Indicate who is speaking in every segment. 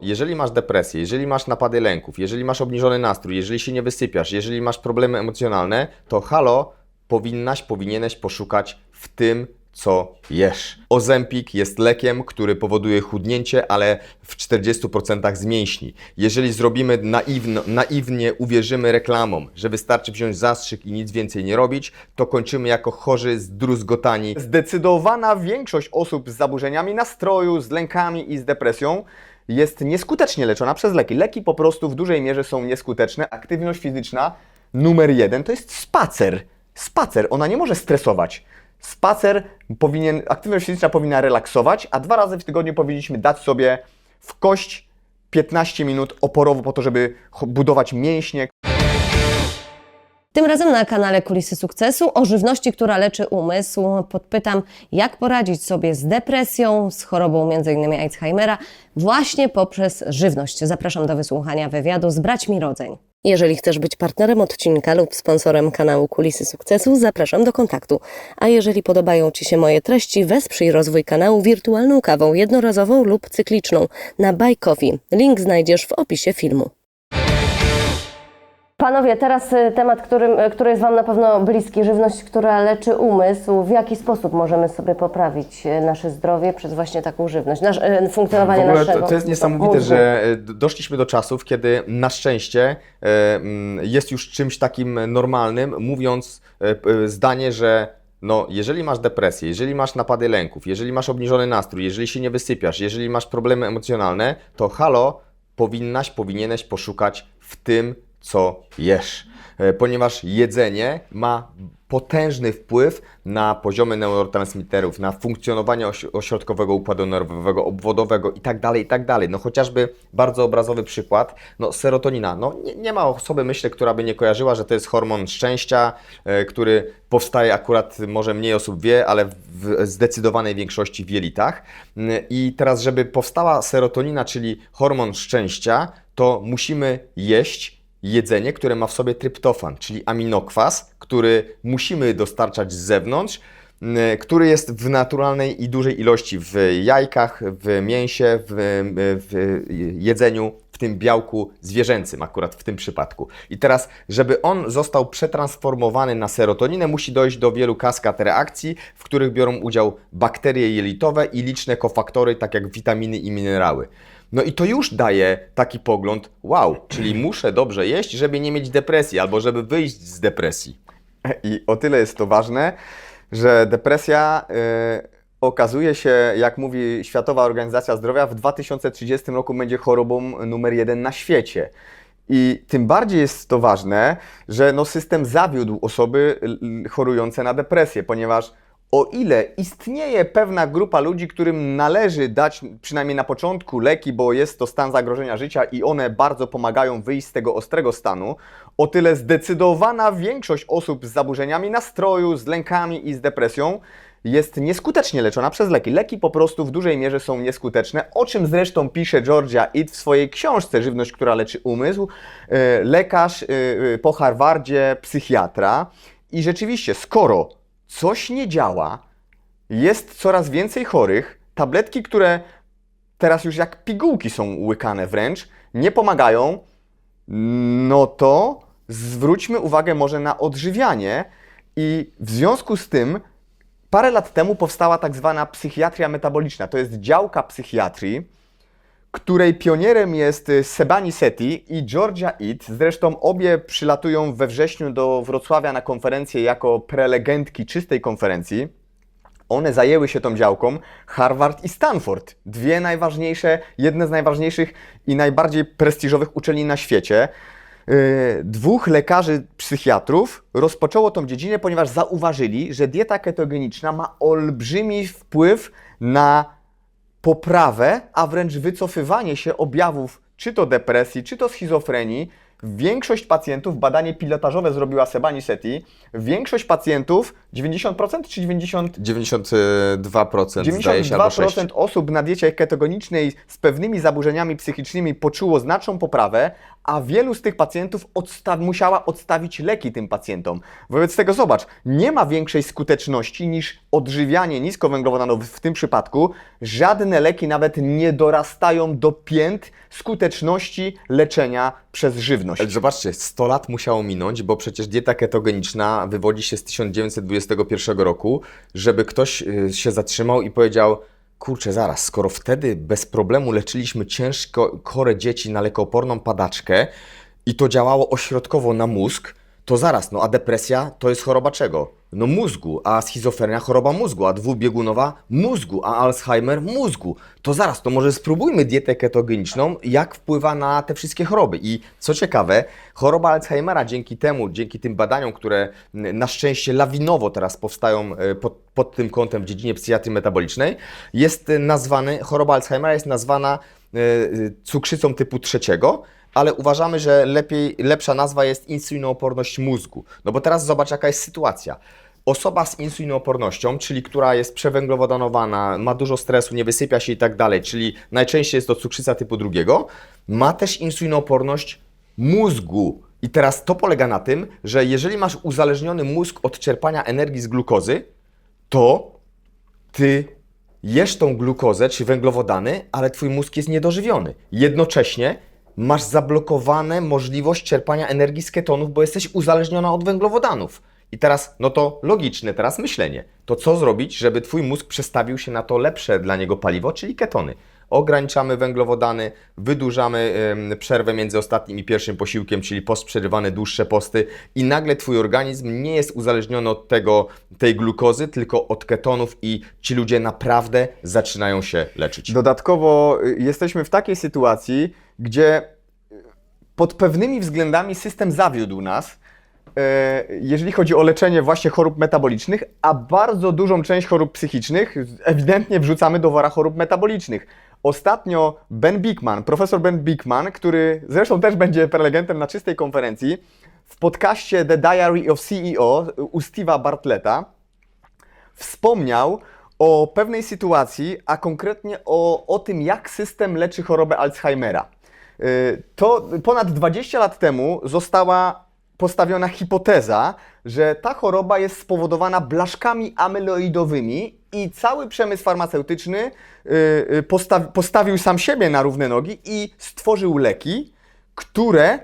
Speaker 1: Jeżeli masz depresję, jeżeli masz napady lęków, jeżeli masz obniżony nastrój, jeżeli się nie wysypiasz, jeżeli masz problemy emocjonalne, to halo, powinnaś, powinieneś poszukać w tym, co jesz. Ozempik jest lekiem, który powoduje chudnięcie, ale w 40% z mięśni. Jeżeli zrobimy naiwno, naiwnie, uwierzymy reklamom, że wystarczy wziąć zastrzyk i nic więcej nie robić, to kończymy jako chorzy, zdruzgotani. Zdecydowana większość osób z zaburzeniami nastroju, z lękami i z depresją jest nieskutecznie leczona przez leki. Leki po prostu w dużej mierze są nieskuteczne. Aktywność fizyczna numer jeden to jest spacer. Spacer, ona nie może stresować. Spacer powinien, aktywność fizyczna powinna relaksować, a dwa razy w tygodniu powinniśmy dać sobie w kość 15 minut oporowo po to, żeby budować mięśnie,
Speaker 2: Tym razem na kanale Kulisy Sukcesu o żywności, która leczy umysł. Podpytam, jak poradzić sobie z depresją, z chorobą m.in. Alzheimera, właśnie poprzez żywność. Zapraszam do wysłuchania wywiadu z braćmi Rodzeń. Jeżeli chcesz być partnerem odcinka lub sponsorem kanału Kulisy Sukcesu, zapraszam do kontaktu. A jeżeli podobają Ci się moje treści, wesprzyj rozwój kanału wirtualną kawą jednorazową lub cykliczną na Coffee. Link znajdziesz w opisie filmu. Panowie, teraz y, temat, którym, y, który jest Wam na pewno bliski, żywność, która leczy umysł. W jaki sposób możemy sobie poprawić y, nasze zdrowie przez właśnie taką żywność, nasz, funkcjonowanie
Speaker 1: W ogóle
Speaker 2: naszego
Speaker 1: to, to jest niesamowite,
Speaker 2: mózgu.
Speaker 1: że doszliśmy do czasów, kiedy na szczęście mm, jest już czymś takim normalnym, mówiąc zdanie, że no, jeżeli masz depresję, jeżeli masz napady lęków, jeżeli masz obniżony nastrój, jeżeli się nie wysypiasz, jeżeli masz problemy emocjonalne, to halo, powinnaś, powinieneś poszukać w tym, co jesz. E, Ponieważ jedzenie ma potężny wpływ na poziomy neurotransmiterów, na funkcjonowanie oś- ośrodkowego układu nerwowego, obwodowego i tak dalej, i tak. No chociażby bardzo obrazowy przykład, no serotonina. No nie, nie ma osoby, myślę, która by nie kojarzyła, że to jest hormon szczęścia, e, który powstaje akurat, może mniej osób wie, ale w w zdecydowanej większości w jelitach. Mm, I teraz, żeby powstała serotonina, czyli hormon szczęścia, to musimy jeść jedzenie, które ma w sobie tryptofan, czyli aminokwas, który musimy dostarczać z zewnątrz, który jest w naturalnej i dużej ilości w jajkach, w mięsie, w, w jedzeniu, w tym białku zwierzęcym, akurat w tym przypadku. I teraz, żeby on został przetransformowany na serotoninę, musi dojść do wielu kaskad reakcji, w których biorą udział bakterie jelitowe i liczne kofaktory, tak jak witaminy i minerały. No i to już daje taki pogląd, wow, czyli muszę dobrze jeść, żeby nie mieć depresji albo żeby wyjść z depresji. I o tyle jest to ważne, że depresja y, okazuje się, jak mówi Światowa Organizacja Zdrowia, w 2030 roku będzie chorobą numer jeden na świecie. I tym bardziej jest to ważne, że no system zawiódł osoby chorujące na depresję, ponieważ o ile istnieje pewna grupa ludzi, którym należy dać przynajmniej na początku leki, bo jest to stan zagrożenia życia i one bardzo pomagają wyjść z tego ostrego stanu, o tyle zdecydowana większość osób z zaburzeniami nastroju, z lękami i z depresją jest nieskutecznie leczona przez leki. Leki po prostu w dużej mierze są nieskuteczne, o czym zresztą pisze Georgia Id w swojej książce Żywność, która leczy umysł. E, Lekarz e, e, po Harvardzie, psychiatra. I rzeczywiście, skoro coś nie działa, jest coraz więcej chorych, tabletki, które teraz już jak pigułki są łykane wręcz, nie pomagają, no to zwróćmy uwagę może na odżywianie i w związku z tym parę lat temu powstała tak zwana psychiatria metaboliczna. To jest działka psychiatrii, której pionierem jest y, Sebani Seti i Georgia Id. Zresztą obie przylatują we wrześniu do Wrocławia na konferencję jako prelegentki czystej konferencji. One zajęły się tą działką Harvard i Stanford. Dwie najważniejsze, jedne z najważniejszych i najbardziej prestiżowych uczelni na świecie. Yy, Dwóch lekarzy psychiatrów rozpoczęło tą dziedzinę, ponieważ zauważyli, że dieta ketogeniczna ma olbrzymi wpływ na poprawę, a wręcz wycofywanie się objawów czy to depresji, czy to schizofrenii
Speaker 3: większość pacjentów, badanie pilotażowe zrobiła Sebani Seti, większość pacjentów, 90% czy 90%?
Speaker 1: 92% zdaje się, albo 6.
Speaker 3: 92% osób na diecie ketogenicznej z pewnymi zaburzeniami psychicznymi poczuło znaczną poprawę, a wielu z tych pacjentów odsta- musiała odstawić leki tym pacjentom. Wobec tego zobacz, nie ma większej skuteczności niż odżywianie niskowęglowodanowe w tym przypadku. Żadne leki nawet nie dorastają do pięt skuteczności leczenia przez żywność.
Speaker 1: Ale Zobaczcie, 100 lat musiało minąć, bo przecież dieta ketogeniczna wywodzi się z 1921 roku, żeby ktoś y, się zatrzymał i powiedział, kurczę, zaraz, skoro wtedy bez problemu leczyliśmy ciężko chore dzieci na lekooporną padaczkę i to działało ośrodkowo na mózg, to zaraz, no a depresja to jest choroba czego? No mózgu, a schizofrenia choroba mózgu, a dwubiegunowa mózgu, a Alzheimer mózgu. To zaraz, to może spróbujmy dietę ketogeniczną, jak wpływa na te wszystkie choroby. I co ciekawe, choroba Alzheimera dzięki temu, dzięki tym badaniom, które na szczęście lawinowo teraz powstają e, pod, pod tym kątem w dziedzinie psychiatrii metabolicznej, jest e, nazwany, choroba Alzheimera jest nazwana cukrzycą typu trzeciego, ale uważamy, że lepiej, lepsza nazwa jest insulinooporność mózgu. No bo teraz zobacz, jaka jest sytuacja. Osoba z insulinoopornością, czyli która jest przewęglowodanowana, ma dużo stresu, nie wysypia się i tak dalej, czyli najczęściej jest to cukrzyca typu drugiego, ma też insulinooporność mózgu. I teraz to polega na tym, że jeżeli masz uzależniony mózg od czerpania energii z glukozy, to ty jesz tą glukozę czy węglowodany, ale twój mózg jest niedożywiony. Jednocześnie masz zablokowane możliwość czerpania energii z ketonów, bo jesteś uzależniona od węglowodanów. I teraz, no to logiczne teraz myślenie. To co zrobić, żeby twój mózg przestawił się na to lepsze dla niego paliwo, czyli ketony? Ograniczamy węglowodany, wydłużamy przerwę między ostatnim i pierwszym posiłkiem, czyli post przerywany, dłuższe posty i nagle twój organizm nie jest uzależniony od tego, tej glukozy, tylko od ketonów i ci ludzie naprawdę zaczynają się leczyć.
Speaker 3: Dodatkowo y, jesteśmy w takiej sytuacji, gdzie y, pod pewnymi względami system zawiódł nas, e, jeżeli chodzi o leczenie właśnie chorób metabolicznych, a bardzo dużą część chorób psychicznych ewidentnie wrzucamy do wora chorób metabolicznych. Ostatnio Ben Bigman, profesor Ben Bigman, który zresztą też będzie prelegentem na czystej konferencji, w podcaście The Diary of CEO u Steve'a Bartletta, wspomniał o pewnej sytuacji, a konkretnie o, o tym, jak system leczy chorobę Alzheimera. Y, To ponad 20 lat temu została postawiona hipoteza, że ta choroba jest spowodowana blaszkami amyloidowymi i cały przemysł farmaceutyczny y, y, postawi, postawił sam siebie na równe nogi i stworzył leki, które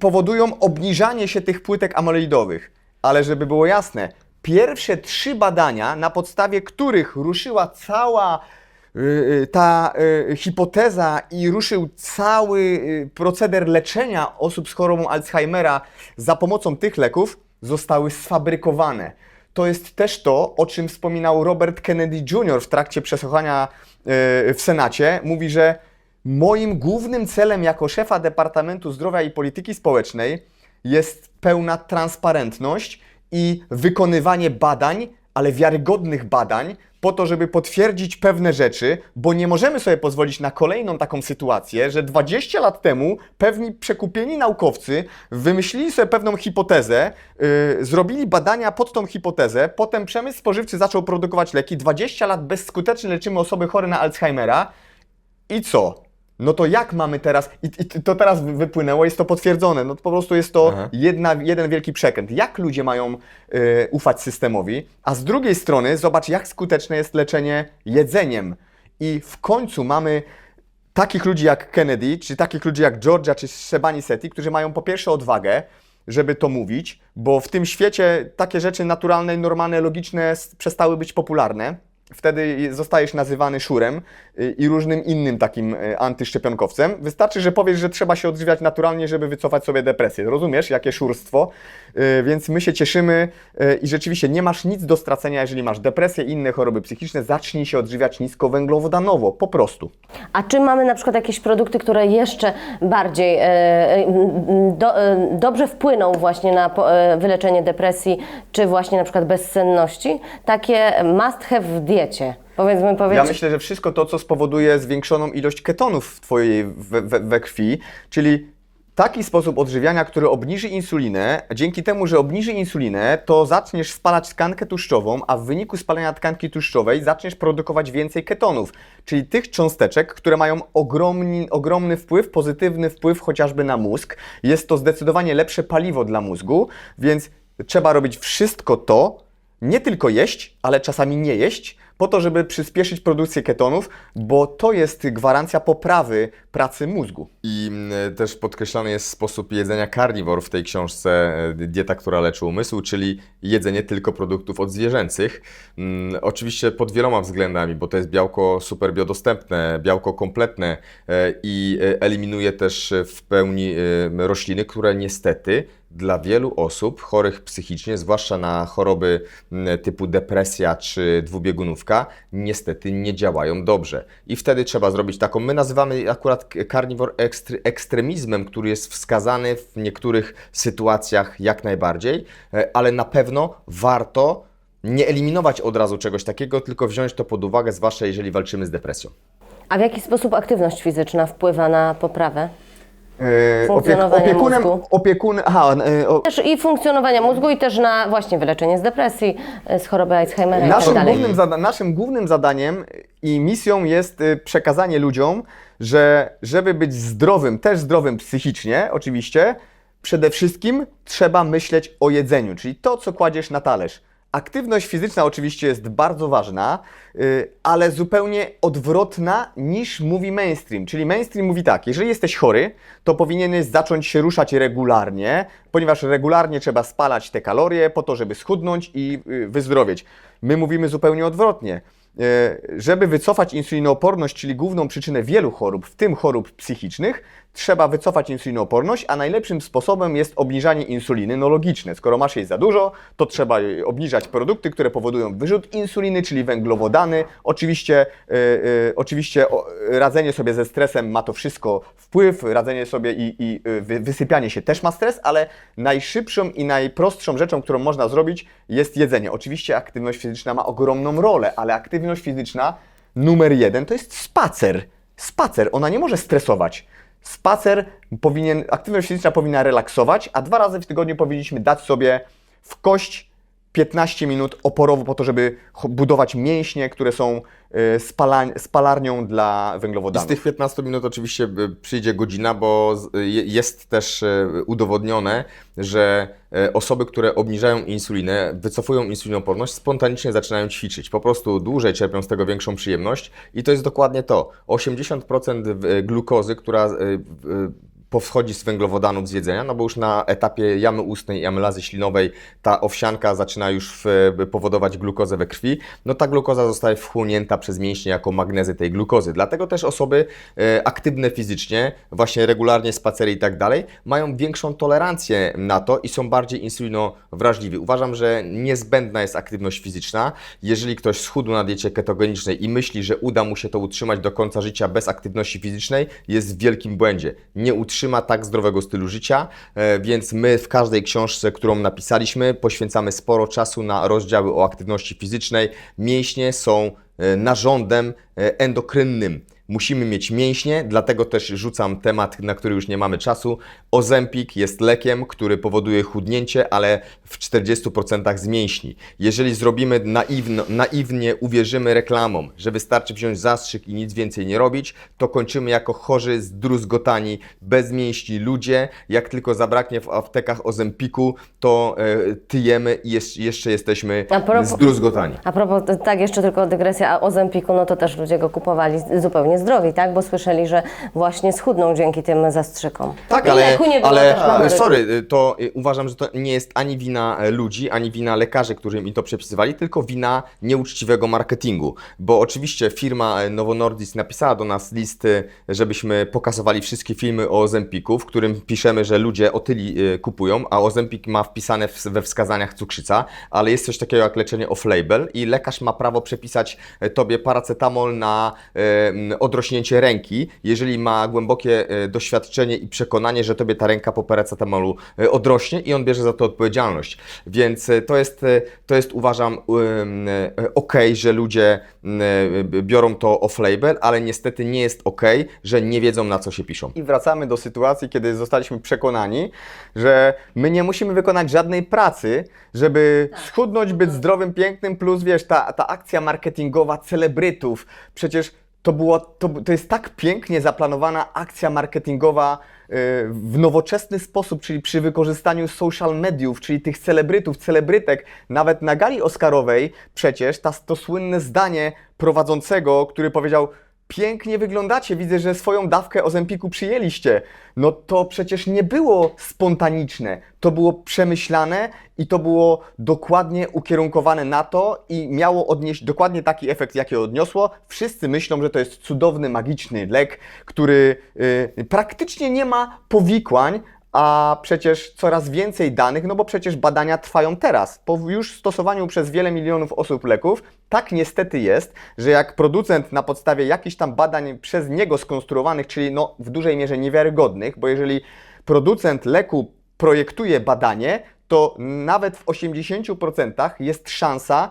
Speaker 3: powodują obniżanie się tych płytek amyloidowych. Ale żeby było jasne, pierwsze trzy badania, na podstawie których ruszyła cała ta y, hipoteza i ruszył cały y, proceder leczenia osób z chorobą Alzheimera za pomocą tych leków, zostały sfabrykowane. To jest też to, o czym wspominał Robert Kennedy Jr. w trakcie przesłuchania y, w Senacie. Mówi, że moim głównym celem jako szefa Departamentu Zdrowia i Polityki Społecznej jest pełna transparentność i wykonywanie badań, ale wiarygodnych badań, po to, żeby potwierdzić pewne rzeczy, bo nie możemy sobie pozwolić na kolejną taką sytuację, że 20 lat temu pewni przekupieni naukowcy wymyślili sobie pewną hipotezę, yy, zrobili badania pod tą hipotezę, potem przemysł spożywczy zaczął produkować leki, 20 lat bezskutecznie leczymy osoby chore na Alzheimera i co? No to jak mamy teraz, i, i to teraz wy- wypłynęło, jest to potwierdzone, no to po prostu jest to
Speaker 1: Aha.
Speaker 3: jedna, jeden wielki przekręt. Jak ludzie mają y, ufać systemowi? A z drugiej strony zobacz, jak skuteczne jest leczenie jedzeniem. I w końcu mamy takich ludzi jak Kennedy, czy takich ludzi jak Georgia, czy Shebani Seti, którzy mają po pierwsze odwagę, żeby to mówić, bo w tym świecie takie rzeczy naturalne, normalne, logiczne przestały być popularne. Wtedy zostajesz nazywany szurem y, i różnym innym takim y, antyszczepionkowcem. Wystarczy, że powiesz, że trzeba się odżywiać naturalnie, żeby wycofać sobie depresję. Rozumiesz, jakie szurstwo? Y, Więc my się cieszymy i rzeczywiście nie masz nic do stracenia, jeżeli masz depresję i inne choroby psychiczne. Zacznij się odżywiać niskowęglowodanowo, po prostu.
Speaker 2: A czy mamy na przykład jakieś produkty, które jeszcze bardziej do, dobrze wpłyną właśnie na wyleczenie depresji, czy właśnie na przykład bezsenności? Takie must have w diecie. Powiedzmy, powiedzmy.
Speaker 3: Ja myślę, że wszystko to, co spowoduje zwiększoną ilość ketonów w Twojej we, we, we krwi, czyli taki sposób odżywiania, który obniży insulinę. Dzięki temu, że obniży insulinę, to zaczniesz spalać tkankę tłuszczową, a w wyniku spalania tkanki tłuszczowej zaczniesz produkować więcej ketonów, czyli tych cząsteczek, które mają ogromny, ogromny wpływ, pozytywny wpływ chociażby na mózg. Jest to zdecydowanie lepsze paliwo dla mózgu, więc trzeba robić wszystko to, nie tylko jeść, ale czasami nie jeść, po to, żeby przyspieszyć produkcję ketonów, bo to jest gwarancja poprawy pracy mózgu.
Speaker 1: I mm, też podkreślany jest sposób jedzenia carnivore w tej książce e, Dieta, która leczy umysł, czyli jedzenie tylko produktów odzwierzęcych. Mm, Oczywiście pod wieloma względami, bo to jest białko super biodostępne, białko kompletne e, i e, eliminuje też w pełni rośliny, które niestety dla wielu osób chorych psychicznie, zwłaszcza na choroby mm, typu depresja czy dwubiegunówka, niestety nie działają dobrze. I wtedy trzeba zrobić taką, my nazywamy akurat ekstr- ekstremizmem, który jest wskazany w niektórych sytuacjach jak najbardziej, e, ale na pewno warto nie eliminować od razu czegoś takiego, tylko wziąć to pod uwagę, zwłaszcza jeżeli walczymy z depresją.
Speaker 2: A w jaki sposób aktywność fizyczna wpływa na poprawę?
Speaker 3: E, opiekunem,
Speaker 2: mózgu.
Speaker 3: opiekun, aha, e, o,
Speaker 2: Też i funkcjonowania mózgu i też na właśnie wyleczenie z depresji, y, z choroby Alzheimera i tak
Speaker 3: Naszym
Speaker 2: dalej.
Speaker 3: głównym, zada- naszym głównym zadaniem i misją jest y, przekazanie ludziom, że żeby być zdrowym, też zdrowym psychicznie, oczywiście, przede wszystkim trzeba myśleć o jedzeniu, czyli to, co kładziesz na talerz. Aktywność fizyczna oczywiście jest bardzo ważna, y, ale zupełnie odwrotna niż mówi mainstream. Czyli mainstream mówi tak, jeżeli jesteś chory, to powinieneś zacząć się ruszać regularnie, ponieważ regularnie trzeba spalać te kalorie po to, żeby schudnąć i y, wyzdrowieć. My mówimy zupełnie odwrotnie. E, Żeby wycofać insulinooporność, czyli główną przyczynę wielu chorób, w tym chorób psychicznych, trzeba wycofać insulinooporność, a najlepszym sposobem jest obniżanie insuliny. No logiczne, skoro masz jej za dużo, to trzeba obniżać produkty, które powodują wyrzut insuliny, czyli węglowodany. Oczywiście, e, oczywiście radzenie sobie ze stresem ma to wszystko wpływ, radzenie sobie i, i e, wy, wysypianie się też ma stres, ale najszybszą i najprostszą rzeczą, którą można zrobić jest jedzenie. Oczywiście aktywność fizyczna ma ogromną rolę, ale aktywność fizyczna numer jeden to jest spacer. Spacer, ona nie może stresować. Spacer powinien, aktywność fizyczna powinna relaksować, a dwa razy w tygodniu powinniśmy dać sobie w kość 15 minut oporowo po to, żeby budować mięśnie, które są y, spala, spalarnią dla
Speaker 1: I z
Speaker 3: węglowodanów.
Speaker 1: tych 15 minut oczywiście y, przyjdzie godzina, bo je- jest też y, udowodnione, że y, osoby, które obniżają insulinę, wycofują insulinoporność, spontanicznie zaczynają ćwiczyć. Po prostu dłużej czerpią z tego większą przyjemność i to jest dokładnie to. 80% w- glukozy, która powchodzi z węglowodanów z jedzenia, no bo już na etapie jamy ustnej i amylazy ślinowej ta owsianka zaczyna już w, powodować glukozę we krwi, no ta glukoza zostaje wchłonięta przez mięśnie jako magnezy tej glukozy. Dlatego też osoby e, aktywne fizycznie, właśnie regularnie spacery i tak dalej, mają większą tolerancję na to i są bardziej insulinowrażliwi. Uważam, że niezbędna jest aktywność fizyczna. Jeżeli ktoś schudł na diecie ketogenicznej i myśli, że uda mu się to utrzymać do końca życia bez aktywności fizycznej, jest w wielkim błędzie. Nie utrzyma tak zdrowego stylu życia, e, więc my w każdej książce, którą napisaliśmy, poświęcamy sporo czasu na rozdziały o aktywności fizycznej. Mięśnie są e, narządem e, endokrynnym. Musimy mieć mięśnie, dlatego też rzucam temat, na który już nie mamy czasu. Ozempik jest lekiem, który powoduje chudnięcie, ale w 40% z mięśni. Jeżeli zrobimy naiwno, naiwnie, uwierzymy reklamom, że wystarczy wziąć zastrzyk i nic więcej nie robić, to kończymy jako chorzy, zdruzgotani, bez mięśni ludzie. Jak tylko zabraknie w aptekach Ozempiku, to e, tyjemy i jeszcze, jeszcze jesteśmy
Speaker 2: A propos-
Speaker 1: zdruzgotani.
Speaker 2: A propos, tak, jeszcze tylko dygresja, a o Zempiku, no to też ludzie go kupowali zupełnie zdrowi, tak? Bo słyszeli, że właśnie schudną dzięki tym zastrzykom.
Speaker 1: Tak, ale,
Speaker 2: leku nie było
Speaker 1: ale
Speaker 2: też rynku.
Speaker 1: sorry, y, to y, uważam, że to nie jest ani wina e, ludzi, ani wina lekarzy, którzy mi to przepisywali, tylko wina nieuczciwego marketingu. Bo oczywiście firma e, Novo Nordisk napisała do nas listy, żebyśmy pokazywali wszystkie filmy o Ozempiku, w którym piszemy, że ludzie otyli y, kupują, a Ozempik ma wpisane w, we wskazaniach cukrzyca, ale jest coś takiego jak leczenie off-label i lekarz ma prawo przepisać e, tobie paracetamol na e, m, odrośnięcie ręki, jeżeli ma głębokie e, doświadczenie i przekonanie, że tobie ta ręka po paracetamolu e, odrośnie i on bierze za to odpowiedzialność. Więc e, to jest, e, to jest uważam ok, że ludzie biorą to off-label, ale niestety nie jest ok, że nie wiedzą na co się piszą.
Speaker 3: I wracamy do sytuacji, kiedy zostaliśmy przekonani, że my nie musimy wykonać żadnej pracy, żeby schudnąć, być zdrowym, pięknym, plus wiesz, ta, ta akcja marketingowa celebrytów, przecież to, było, to, to jest tak pięknie zaplanowana akcja marketingowa y, w nowoczesny sposób, czyli przy wykorzystaniu social mediów, czyli tych celebrytów, celebrytek, nawet na gali oscarowej przecież ta, to słynne zdanie prowadzącego, który powiedział pięknie wyglądacie, widzę, że swoją dawkę Ozempiku przyjęliście. No to przecież nie było spontaniczne, to było przemyślane i to było dokładnie ukierunkowane na to i miało odnieść dokładnie taki efekt, jaki odniosło. Wszyscy myślą, że to jest cudowny, magiczny lek, który y, praktycznie nie ma powikłań, a przecież coraz więcej danych, no bo przecież badania trwają teraz. Po już stosowaniu przez wiele milionów osób leków, tak niestety jest, że jak producent na podstawie jakichś tam badań przez niego skonstruowanych, czyli no w dużej mierze niewiarygodnych, bo jeżeli producent leku projektuje badanie, to nawet w 80% jest szansa,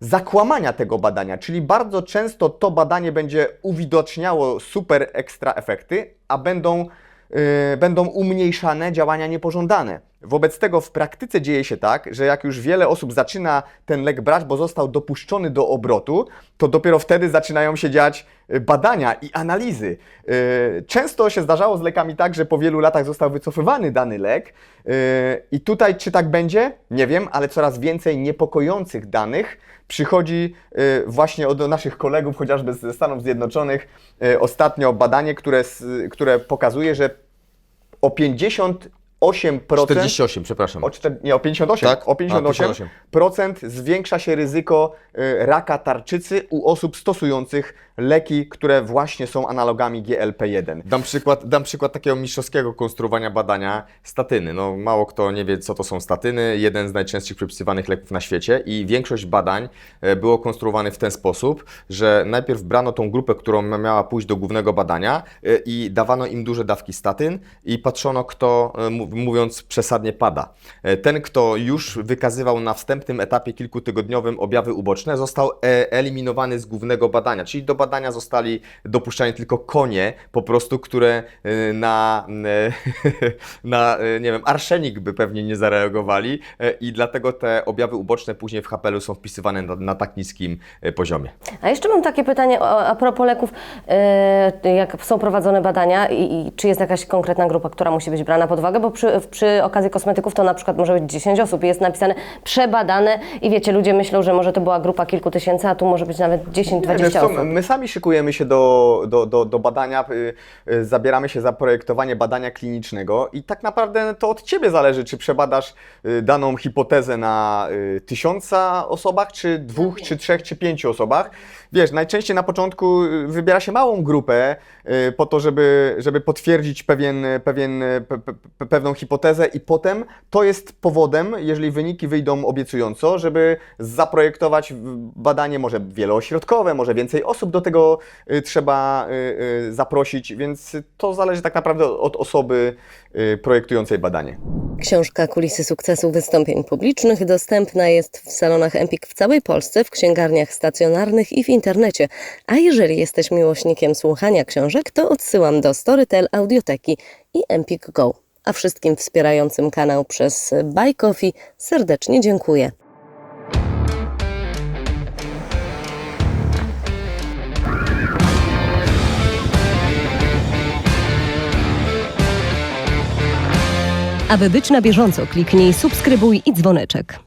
Speaker 3: zakłamania tego badania, czyli bardzo często to badanie będzie uwidoczniało super ekstra efekty, a będą, będą umniejszane działania niepożądane. Wobec tego w praktyce dzieje się tak, że jak już wiele osób zaczyna ten lek brać, bo został dopuszczony do obrotu, to dopiero wtedy zaczynają się dziać y, badania i analizy. Yy, Często się zdarzało z lekami tak, że po wielu latach został wycofywany dany lek i tutaj czy tak będzie? Nie wiem, ale coraz więcej niepokojących danych przychodzi y, właśnie od naszych kolegów, chociażby ze Stanów Zjednoczonych, y, ostatnio badanie, które, które pokazuje, że o 58%,
Speaker 1: 48, przepraszam.
Speaker 3: o, nie, o 58,
Speaker 1: Tak?
Speaker 3: o
Speaker 1: A,
Speaker 3: 58%
Speaker 1: 58.
Speaker 3: zwiększa się ryzyko y, raka tarczycy u osób stosujących leki, które właśnie są analogami GLP-1.
Speaker 1: Dam przykład, dam przykład takiego mistrzowskiego konstruowania badania statyny. No, mało kto nie wie, co to są statyny. Jeden z najczęściej przypisywanych leków na świecie i większość badań e, było konstruowanych w ten sposób, że najpierw brano tą grupę, którą miała pójść do głównego badania e, i dawano im duże dawki statyn i patrzono, kto, e, mów- mówiąc przesadnie, pada. Ten, kto już wykazywał na wstępnym etapie kilkutygodniowym objawy uboczne, został eliminowany z głównego badania, czyli do badania zostali dopuszczani tylko konie, po prostu, które e, na, e, na e, nie wiem, arszenik by pewnie nie zareagowali i dlatego te objawy uboczne później w HPL-u są wpisywane na, na tak niskim poziomie.
Speaker 2: A jeszcze mam takie pytanie o- a propos leków. Jak są prowadzone badania i, i czy jest jakaś konkretna grupa, która musi być brana pod uwagę? Bo przy, przy okazji kosmetyków to na przykład może być 10 osób i jest napisane przebadane i wiecie, ludzie myślą, że może to była grupa kilku tysięcy, a tu może być nawet 10-20
Speaker 3: Wiesz co,
Speaker 2: osób.
Speaker 3: my sami szykujemy się do, do, do, do badania, y, y, zabieramy się za projektowanie badania klinicznego i tak naprawdę to od Ciebie zależy, czy przebadasz y, daną hipotezę na tysiąca osobach, czy dwóch, czy trzech, czy pięciu osobach. Wiesz, najczęściej na początku wybiera się małą grupę po to, żeby, żeby potwierdzić pewien, pewien, pe, pe, pewną hipotezę i potem to jest powodem, jeżeli wyniki wyjdą obiecująco, żeby zaprojektować badanie może wieloośrodkowe, może więcej osób do tego y, trzeba y, y, zaprosić, więc to zależy tak naprawdę od osoby projektującej badanie.
Speaker 2: Książka Kulisy sukcesu wystąpień publicznych dostępna jest w salonach Empik w całej Polsce, w księgarniach stacjonarnych i w internecie. A jeżeli jesteś miłośnikiem słuchania książek, to odsyłam do Storytel Audioteki i Empik Go. A wszystkim wspierającym kanał przez Buy Coffee serdecznie dziękuję. Aby być na bieżąco, kliknij subskrybuj i dzwoneczek.